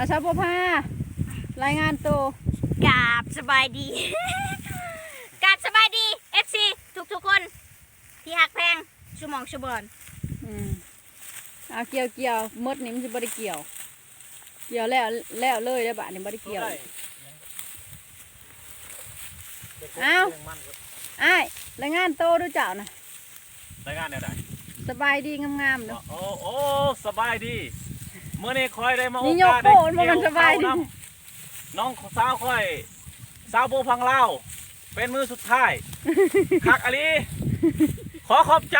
อาชาบัวพารายงานตัวกราบสบายดี กราบสบายดี FC ทุกทุกๆคน ที่หักแพงชุมองชุบอนอืมเอาเกี่ยวเกี่ยวมดนี่มันจะบริเกี่ยว เกี่ยวแล้วแล้วเลยได้อบ่านี่บริเกี่ยวเอ้าอ้ายรายงานตัวดูเจ้านะรายงานเนี่ยได้สบายดีงามๆเนาะโอ้โอ้สบายดี เมื่อนี้คอยได้มานี่โอยกกาสโป้ได้นว่ามันสบายดีเกี่วข้วน้องสาวคอย สาวโบพังเล่าวเป็นมือสุดท้ายคักอลีขอขอบใจ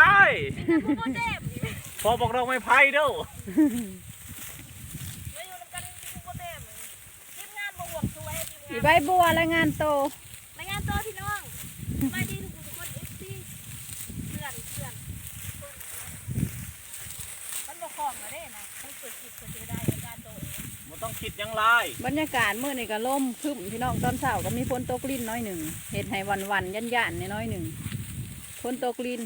พอบอกเราไม่ไพ่เด้ออีใบบัวรายงานตัวรายงานตัวพี่น้องสบายดีทุกทุกๆคน FC เพื่อนเพื่อนมันบอกของมาได้นะ ต้องเปิดจิตเปิดใจได้ในการโตมันต้องคิดอยังไรบรรยากาศเมื่อนี่ก็ล่มครึ้มพี่น้องตอนเช้าก็มีฝนตกลิ้นน้อยหนึ่งเห็ดให้วันวันๆยันยันๆน้อยหนึ่งฝนตกลิ้น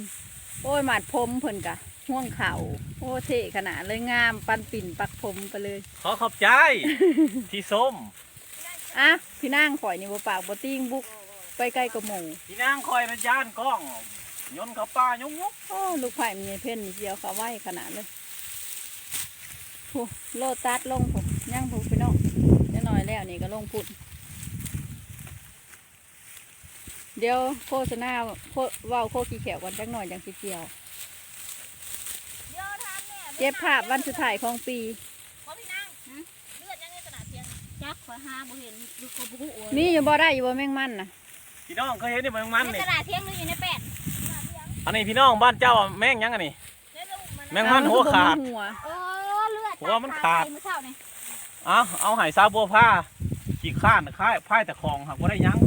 โอ้ยหมัดผมเพิ่นกะห่วงเข่าโอ้เท่ขนาดเลยงามปันปิ่นปักผมไปเลย ขอขอบใจ ที่ส้มอะพี่นางข่อยนี่บ่ปากบ่ติ้งบุกไปใกล้กับหมูที่นางคอยนะย่านกล้องยนต์เขาป้ายงยุกโอ้ลูกไผ่มันใหญ่เพ่นนี่เจียวเขาไว้ขนาดเลย โอ้โลตัดลงผมย่างผมพี่น้องจะหน่อยแล้วนี่ก็ลงพุดเดี๋ยวโฆษณาโคเว้าโคขี้แขวกันจักหน่อยจังสิเกี่ยวเดี๋ยวทานแม่เก็บภาพวันสุดท้ายของปีขอพี่นางเลือดยังไงขนาดเพียงจักขอห้าบ่เห็นดูกบุกมีอยู่บ่ได้อยู่บ่แมงมันนะพี่น้องเคยเห็นนี่มันมันในนี่กระดาษเพียงหรืออยู่ในแปดอันนี้พี่น้องบ้านเจ้าอะแม่งยังอันนี้ แมงมันหัวขาดหัวเออ เลือดหัวมันขาดเมื่อเช้านี่เอาเอาใหายซาบัวผ้าขี่ข้านค่ายพ่ายแต่คลองหักว่าได้ยัง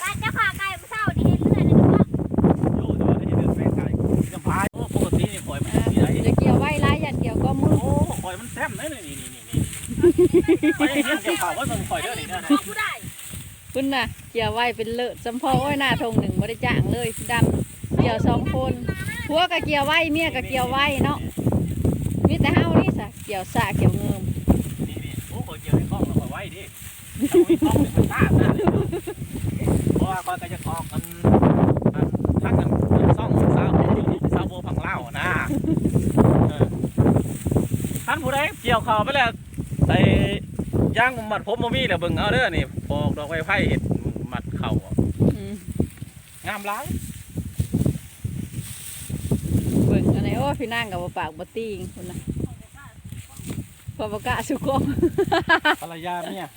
การจะขาไก่เมื่อเช้านี่เห็นเลือดเลยนะอยู่แต่ว่าได้ยินเรื่องแม่ไก่จำพายโอ้ปกตินี่ข่อยมันสีไรจะเกี่ยวไว้ร้ายยันเกี่ยวก็มือโอ้ข่อยมันแซ่บเลยนี่นี่นี่นี่ไปเห็นเกี่ยวข่าวว่าต้องข่อยเด้อนี่เด้อนะพ่อผู้ได้คุณน่ะเกี่ยวไว้เป็นเลอะจำพอโอ้ยหน้าทงหนึ่งบ่ได้จ้างเลยดำเกี่ยวสองคนผัวก็เกี่ยวไว้เมียก็เกี่ยวไว้เนาะมีแต่เฮานี่ สะเกี่ยวสะเกี่ยวเงิมนี่นี่โอ้ข่อยเกี่ยวในคลองแล้วข่อยไว้ดิถ้ามีคลองเป็นมันตาดนะเพราะว่าข่อยก็จะคลองกันอันทักกันซ่องสาวสาวบัวพังเล่านะเออท่านผู้ใดเกี่ยวข่าวไปแล้วใส่ย่างหมัดผมบ่มีแล้วเบิ่งเอาเด้อนี่ปอกดอกไม้ไผ่เห็ดหมัดเข่าอะอืมงามร้ายเบิ่งอะไรโอ้ยพี่นางกับบ่ปากบ่ตีงคุณน่ะ พอบ่กล้าสุกงภรรยาเนี่ย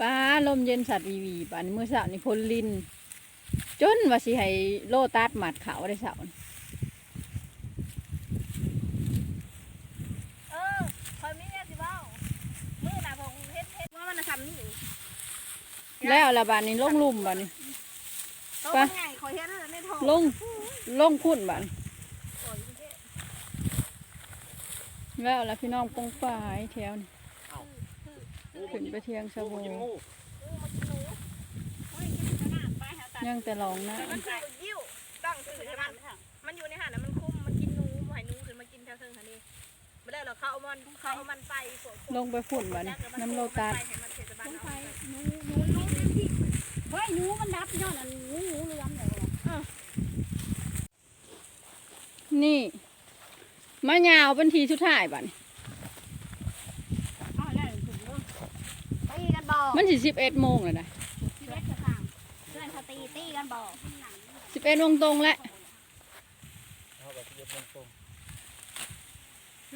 ป้าลมเย็นสัตว์วีวีป่านนี้มื้อเช้านี่พลลิน จนว่าสิให้โลตัดหมัดเขาได้เช้านี่เออคอยมีแม่สิเบ้ามือหน้าผมเฮ็ดเฮ็ดว่ามันจะทำนี่แล้วละบาดนี้ลงลุ่มบาดนี้โตมัน ใหญ่คอยเฮ็ดแล้วในท้องลงลงพุ่นบาดนี้แล้วละพี่น้องปงป่ายแถวนี่ขึ้นไปเทียงสะโบกินงูยังแต่ลองนะมันคือยิ้วต้องถือใช่ไหมมันอยู่ในหันน่ะมันคุ้มมันกินหนูบ่ให้หนูขึ้นมากินแถวเทิงหันนี่บ่ได้หรอกเขาเอามันเขาเอามันไปพวกลงไปฝุ่นบาดนี้น้ำโลตัสให้มันเทศบาลเอาไปหนูหนูหนู เป็นที่เฮ้ยหนูมันดับยอดอันหนูหนูเรือนเลยว่ะนี่มะยาวเป็นทีสุดท้ายบาดนี้อ้าวแล้วถึงเรื่องตีกันบอกมันสิสิบเอ็ดโมงเลยนะชีวิตกระทางเพื่อนเขาตีตีกันบอกสิบเอ็ดโมงตรงแล้ว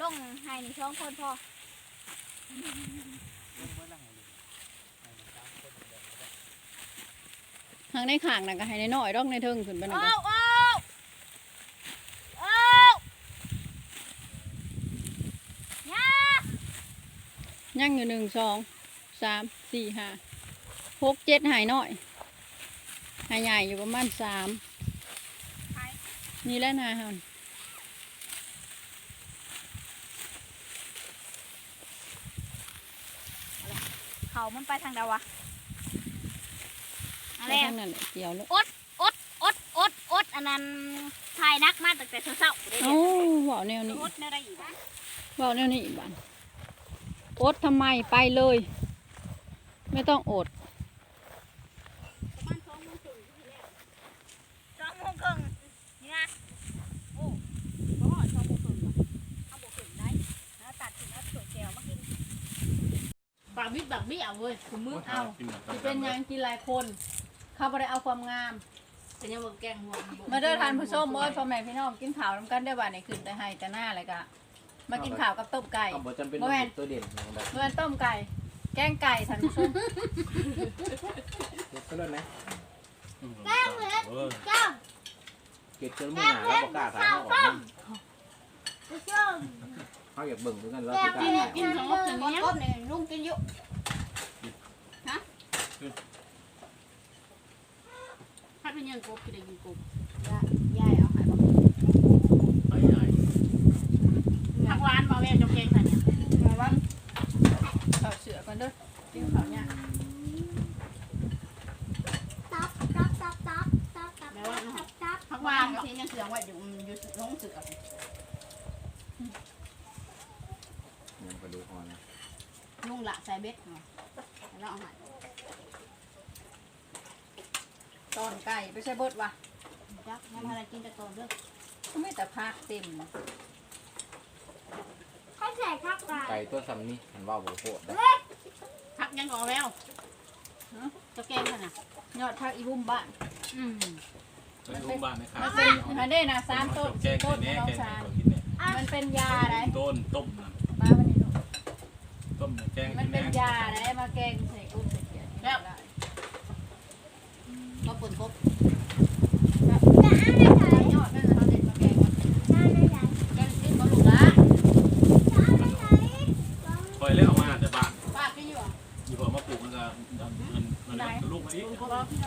ลงให้นี่ช่องคนพอางในข่างน่ะก็ให้น้อยๆร่องในเทิงขึ้นไปหน่อยโอ้ก็โอ้โอ้ยายังอยู่หนึ่งสองสามสี่ห้าหกเจ็ดหายน้อยหายใหญ่อยู่ประมาณสามนี่แหละนาเฮานี่เขามันไปทางใดวะ แล้วทั้งนั้นเกี่ยวแล้อดอดอดอดอดอันนั้นทายนักมากตั้งแต่เช้าๆเลยโอ้บอกแนวนี้อดแนวไรอีกบ้างบอกแนวนี้อีกบ้างอดทำไมไปเลย ไม่ต้องอดบักมิดบักมิเอาเว้ยคุณมือเอาจะเป็นยังกินหลายคน เขาบ่ได้เอาความงามเป็นยังบ่แกงหัวมาเด้อทานผู้ชมเอ้ยพ่อแม่พี่น้องกินข้าวนํกันได้อบ่านี่ขึ้นแต่ให้แต่หน้าเลยกะมากินข้าวกับต้มไก่เอาบ่จำเป็นบ่แม่นตัวเด่นของแบบเพื่อนต้มไก่ แกงไก่ท่านผู้ชมก็เล่นนะแก้วเล็กเออเจ้าเก็บจนมือหนาแล้วบ่กล้าถ่ายเขาออกนะผู้ชมเขาอยากเบิ่งด้วยกันแล้วแก้สิวกล้าเล็ถ่ากยกินออกสองก้นนี่ลุงกินอยู่ฮะถ้า เป็นยังกบกินได้กินกบ ยาย ใช้บดวะจักยังพารากินแต่ตอนเด้อก็ไม่แต่พักเต็มให้ใส่ข้าวไก่ไก่ตัวซ้ำนี่มันว่าบ่โคตรได้ผักยังก่อแล้วจะแกงกันน่ะยอดพักอีบุ้มบ้านอืมไปโรงพยาบาลนะครับมันเป็นอันนี้นะสามต้นแกสี่งต้นแน่น้องแกงชาญกินเนี่ยมันเป็นยาอะไรต้นต้มนะมาวันนี้ลูกต้มแกงมักินนเป็นแน่ยาอะไรมาแกงใส่กุ้งใส่เกี๊ยวได้ก็ปุ่นกบ จะเอาในไหน ยอดนั่นเขาเด็ดมาแกง เอาในไหน แกงกินบ่ลูกละ จะเอาในไหน คอยเล่นออกมาแต่บ้าน ป้ากินอยู่อะ อยู่พอมาปลูกมันจะมันมันมัน ลูกมาอีกปุ่นกบเอาที่ไหน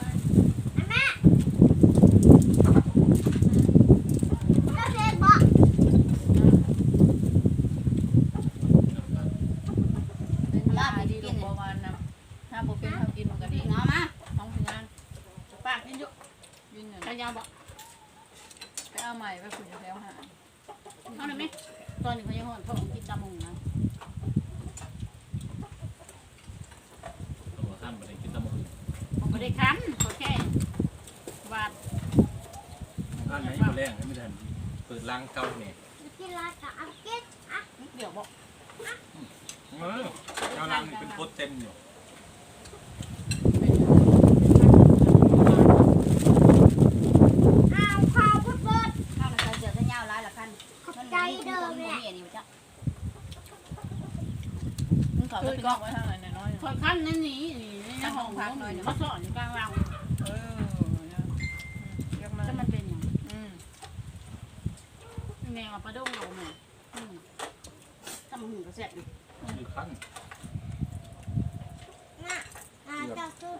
แล้วเล็กบอกเป็นประมาณนะถ้าบ่เป็นเขากินมันก็ดีเอามาท้องพยานปากินอยู่ยืนเงินกันยาวบ่ไปเอาใหม่ไปคุยแถวหาเอาหน่อยไหมตอนนี้เขายังห่อนเขากินตามุงนะ ตัวท่านมาได้กินตะมุง ผม ไม่ได้คันเขาแค่วาดท่านไหนอยู่แรงไม่ทันเปิดล้างเก้าเนี่ยกินลากับอังกฤษนิดเดียวบอกเออเก้าล้างนี่เป็นโคตรเต็มอยู่เอาข้าวพุทธบดถ้ามันจะเจอจะยาวร้ายละคันใจเดิมเนี่เนี่ยยนี่จ้ะมึงเขาจะกล้องไว้ทางไหนน้อยคอยคันนั่นนี่นี่ ในห้องพักหน่อยมาสอนอยู่กลางเราเออเรียกมาจะมันเป็นอย่างอืมแนวปลาดุ้งเราเนี่ยถ้ามันหูกระแสอยู่คือขั้นน่ะอาจะคือ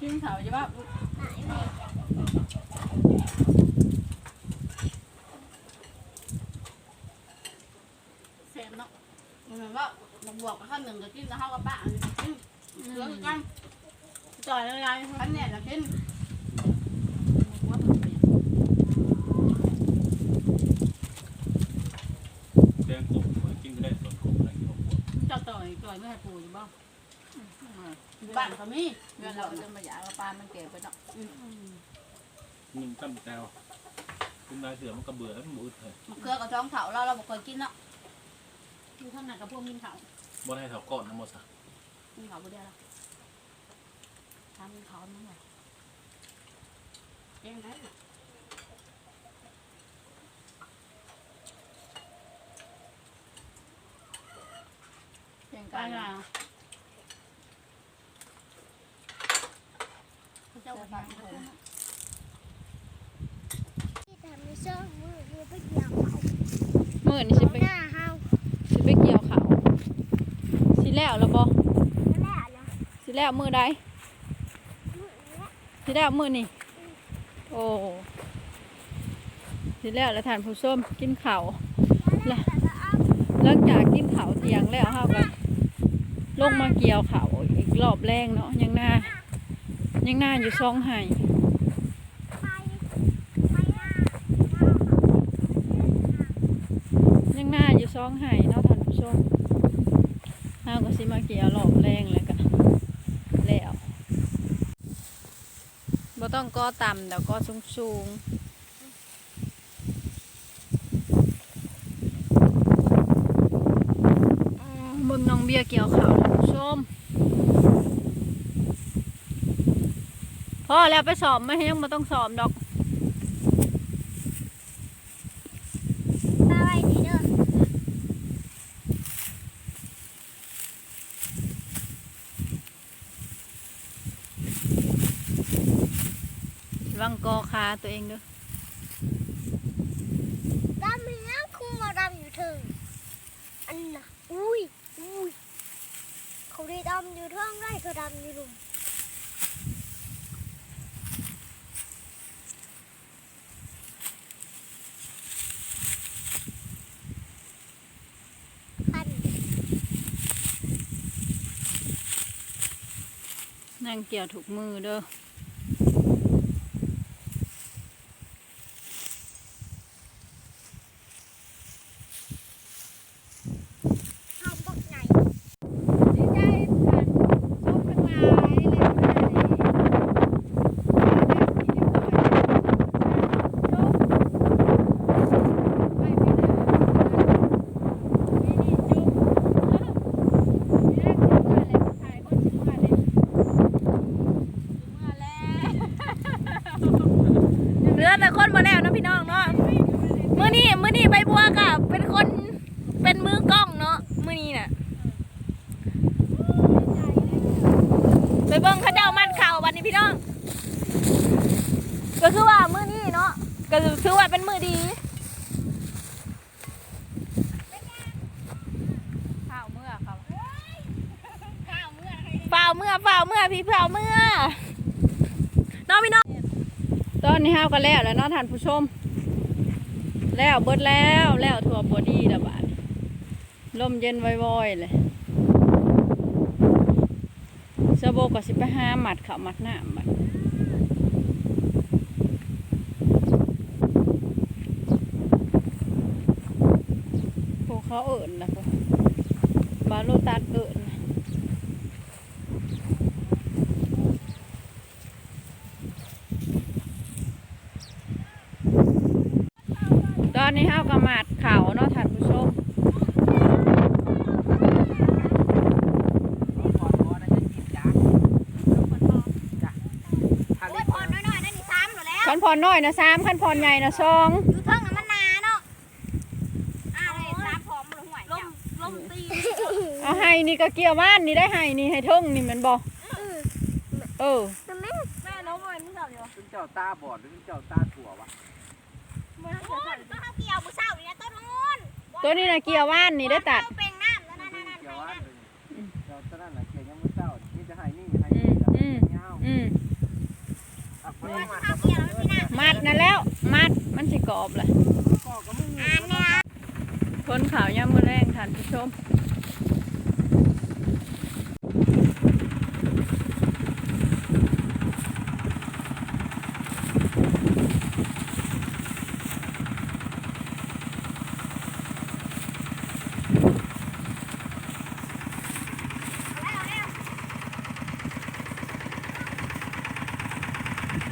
กินเขาจะว่า ไหนแม่ แสบเนาะเหมือนว่า บวกกับข้าวหนึ่งก็กินแล้วข้าวกับป้ากินเหลือกันจ่อยอะไรคันเนี่ยละกินว่ามันเป็นแกงกบกินก็ได้ส่วนกบอะไรกินกบเจ้าต่อยต่อยไม่ให้ปูอยู่บ้างบ้านเขามีเงินเราจะมาอยากเอาปลามันเก็บไปเนาะมึงตั้มแต้วคุณนายเสือมันก็เบื่อแล้วมันมืดเลยมะเขือกับท้องเถาเราเราบอกเคยกินเนาะอยู่ข้างในกับพวกกินเถา บ่ให้เขาก่อนนะหมดสักกินเถาบ่ได้แล้วทำกินเถานั่นแหละเองได้เพียงไปกันละเจ้าพักคนที่ทำในช่องมือมือไปเกี่ยวเขามื่อนี่สิเขาไปหน้าเฮาสิไปเกี่ยวเขาสิ แล้วแล้วบ่แม่นะสิแล้วมือใดมือเนี้ยสิแล้วมือนี่โอ้สิแล้วแล้วท่านผู้ชมกินข้าวแล้วแต่จะเอาหลังจากกินข้าวเที่ยงแล้วเฮาก็ลงมาเกี่ยวเขาอีกรอบแรงเนาะยังหน้ายังหน้าอยู่ซองไห้ไปไปหน้ายังหน้าอยู่ซองไห้เนาะท่านผู้ชมห้าก็ สิมาเกี่ยวรอบแรงแล้วก็แล้วบ่ต้องก่อต่ำแต่ก็สูงสูงๆมเบิ่งน้องเบียเกี่ยวขาวท่านผู้ชมพ่อแล้วไปสอบไหมยังม่ต้องสอบดอก ไปไว้ดีเด้อ ระวังกอคา ตัวเองเด้อดำเนี้ยคุ้มมาดำอยู่ถึงอันน่ะอุ้ยอุ้ยเขาได้ดำอยู่เท่งได้ก็ดำอยู่ลุมคันนั่งเกี่ยวถูกมือเด้อ ทำบักไหน ดีใจผ่านส้มทั้งหลายเลยเรือแต่คนมาแล้วเนาะพี่น้องเนาะมื้อนี้มื้อนี้ใบบัวก็เป็นคนเป็นมือกล้องเนาะมื้อนี้น่ะ ไปเบิ่งเขาเจ้ามันเข่าวันนี้พี่น้อง ก็คือว่ามื้อนี้เนาะก็คือว่าเป็นมื้อดีข้าวเมื่อเขาข้าวเมื่อเปล่าเมื่อเปล่าเมื่อพี่เปล่าเมื่อน้องพี่น้องตอนนี้ห้าวกันแล้วแล้วเนาะท่านผู้ชม แล้วเบิดแล้วแล้วถั่วบอดี้ละบาดลมเย็นว่อยๆเลยสะโบก็สิไปหาหมัดเขาวหมัดหน้าบัดพวก เขาเอิญนะพวกบาโลตัดเอิญนะตอนนี้เฮากระมาดเขาเนาะท่านผู้ชมโอ้ยพอน้อยๆนั่นนี่ซ้ำหนูแล้วขั้นพรน้อยนะสามขั้นพรใหญ่นะสอง อยู่เทิงน่ะมันหนาเนาะอ้าวเลยซ้ำพร้อมเลยห่วยลมลมตี เอา ให้นี่ก็เกี่ยวบ้านนี่ได้ให้นี่ให้เทิงนี่แมันบอกเออแต่แม่แม่น้องมันนี่เจ้าอยู่ซึ่งเจ้าตาบอดหรือเจ้าตาถั่ววะโอ้ยก็เขาเกี่ยวผู้เศร้านี่นะต้นนู้นตัวนี้นะเกี่ยวบ้านนี่ได้ตัดเอาเป็นน้ำแล้วนั่นนั่นนั่นเกี่ยวไปว่านั่นเจ้าตอนนั้นน่ะเกี่ยวยังไม่เจ้านี่จะให้นี่ให้อืนี่มแล้วอืมเงาอืมอะโอ้มายมาเขาเกี่ยวแล้วมันมีน้ำมัดนั่นแล้ว มัดมันสิกรอบเลยก็ก็มึงอ่านเนี่ยคนข่าวย่ำมือแรงท่านผู้ชม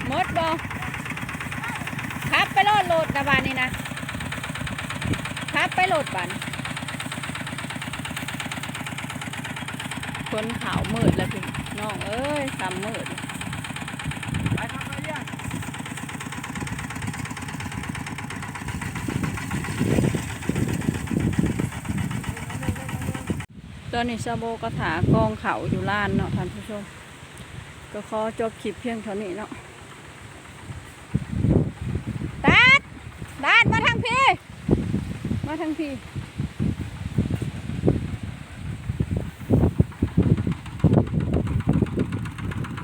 หมดบ่ครับไป โหลดดนะบานนี่นะครับไปโหลดบันคนขาวมืดแล้วพี่น้องเอ้ยทำมืดไปทำอะไรเนี่ยตอนนี้ซาโบกระถากองเขาอยู่ล้านเนาะท่านผู้ชม ก็ขอจบคลิปเพียงเท่านี้เนาะ ทั้ที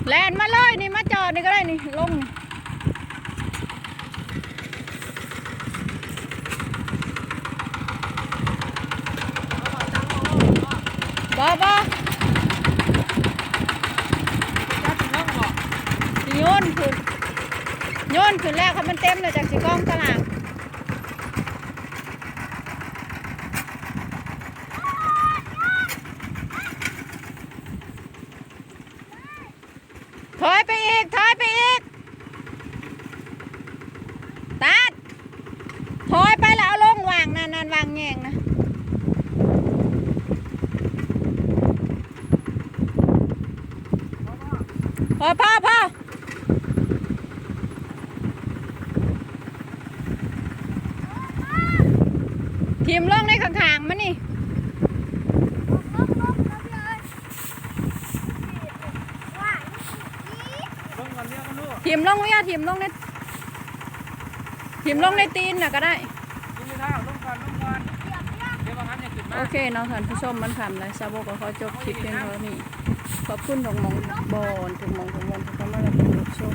แลนมาเลยนี่มาจอดนี่ก็ได้นี่ลงบ้าบอบอสิโยนขึ้นยนขึ้นแล้วค่ะมันเต็มเลยจากสีกล้องตลาด ทีมล่องในข้างๆมันนี่ลบลบลบเลยว่าลงกันเรียกมันลูกทีมลงไม่ยาทีมลงในทีมล่องในตีนน่ะก็ได้โอเคน้องท่านผู้ชมมันคำเลยซาโบก็ขอจบคลิปเพียงเท่านี้ขอบคุณทุกมองบอลทุกมองทุกมองทุกคนมาแล้วก็ชม